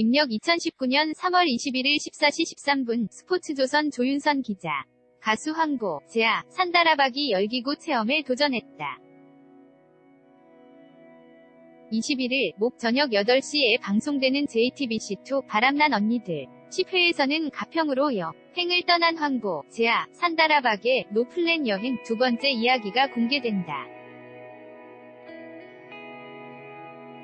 입력 2019년 3월 21일 14시 13분 스포츠조선 조윤선 기자. 가수 황보, 제아, 산다라박이 열기구 체험에 도전했다. 21일 목 저녁 8시에 방송되는 JTBC2 바람난 언니들 10회에서는 가평으로 여행을 떠난 황보, 제아, 산다라박의 노플랜 여행 두 번째 이야기가 공개된다.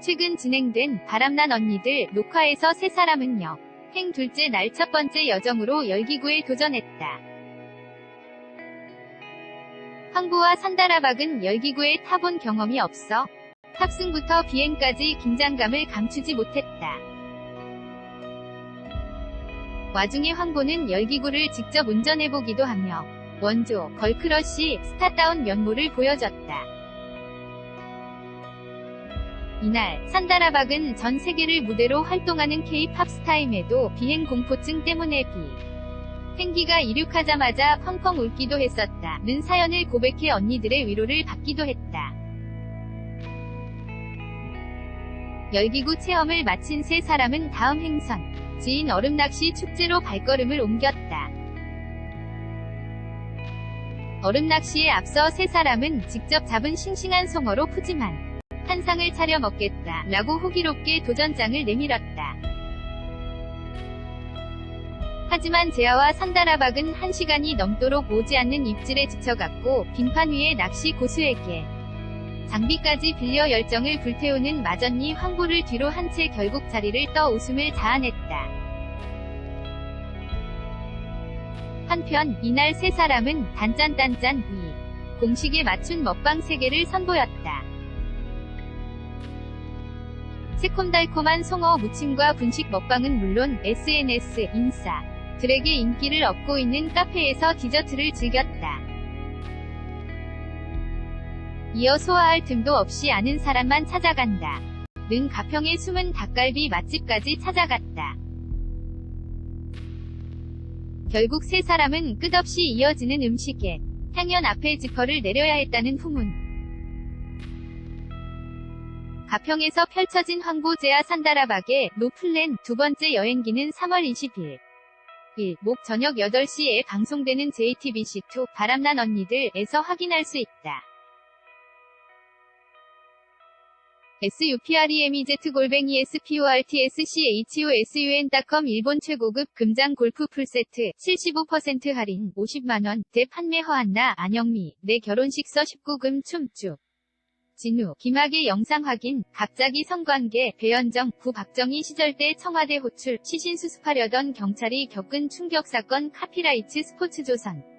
최근 진행된 바람난 언니들 녹화에서 세 사람은요. 행 둘째 날 첫 번째 여정으로 열기구에 도전했다. 황보와 산다라박은 열기구에 타본 경험이 없어 탑승부터 비행까지 긴장감을 감추지 못했다. 와중에 황보는 열기구를 직접 운전해보기도 하며 원조, 걸크러쉬, 스타다운 면모를 보여줬다. 이날 산다라박은 전 세계를 무대로 활동하는 K-팝 스타임에도 비행 공포증 때문에 비 행기가 이륙하자마자 펑펑 울기도 했었다 는 사연을 고백해 언니들의 위로를 받기도 했다. 열기구 체험을 마친 세 사람은 다음 행선, 지인 얼음낚시 축제로 발걸음을 옮겼다. 얼음낚시에 앞서 세 사람은 직접 잡은 싱싱한 송어로 푸짐한 한상을 차려 먹겠다 라고 호기롭게 도전장을 내밀었다. 하지만 제아와 산다라박은 한 시간이 넘도록 오지 않는 입질에 지쳐갔고 빙판 위에 낚시 고수에게 장비까지 빌려 열정을 불태우는 마전니 황보를 뒤로 한 채 결국 자리를 떠 웃음을 자아냈다. 한편 이날 세 사람은 단짠단짠 이 공식에 맞춘 먹방 세계를 선보였다. 새콤달콤한 송어 무침과 분식 먹방은 물론 SNS, 인싸, 들에게 인기를 얻고 있는 카페에서 디저트를 즐겼다. 이어 소화할 틈도 없이 아는 사람만 찾아간다. 는 가평의 숨은 닭갈비 맛집까지 찾아갔다. 결국 세 사람은 끝없이 이어지는 음식에 향연 앞에 지퍼를 내려야 했다는 후문. 가평에서 펼쳐진 황보 제아 산다라박의 노플랜 두 번째 여행기는 3월 20일 1. 목 저녁 8시에 방송되는 JTBC2 바람난 언니들에서 확인할 수 있다. supremez-sportscom 일본 최고급 금장 골프 풀세트 75% 할인 50만원 대 판매 허한나 안영미 내 결혼식서 19금 춤쭉 진우, 김학의 영상 확인, 갑자기 성관계, 배현정, 구 박정희 시절 때 청와대 호출, 시신 수습하려던 경찰이 겪은 충격 사건 카피라이트 스포츠조선